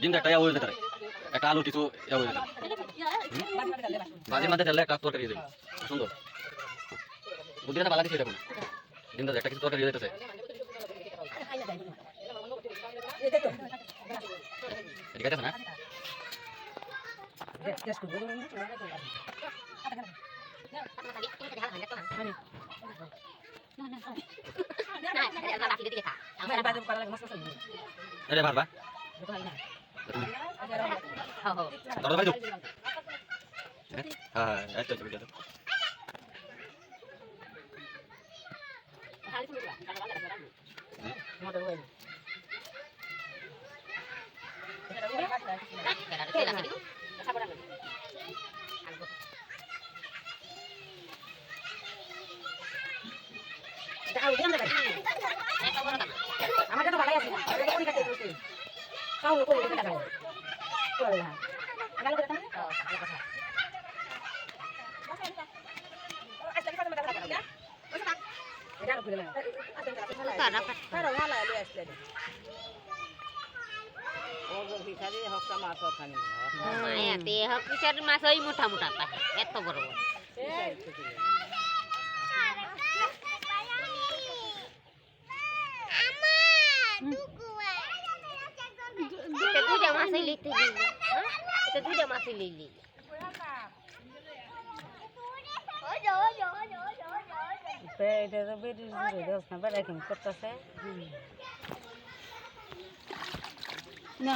ডিমটা একটা ইয়া হয়ে যেতে পারে একটা আলু কিছু ইয়া হয়ে যেতে মাঝে মাঝে তেলে একটা তরকারি দেবে সুন্দর বুদ্ধিটা ভালো কিছু দেখুন ডিমটা একটা কিছু তরকারি দিয়ে দিতেছে ঠিক আছে না আরে ভাত তরকারি ভাই হ্যাঁ আচ্ছা আচ্ছা আমাকে তো ভালোই আছে। এটা কোন কাটে দিতে কাউ লোক বলে কাটা করে না গাল করে না এটা করে না তারা ভালো এলে আসলে ওজন হিসাবে হকটা মাছ মোটা মোটা পায়, এত বড় এটা দুইটা মাছই দিলি হ্যাঁ? এটা দুইটা মাছই লিখলি এটা তো বেরি জুড়ে দোস না বেড়া করতেছে। না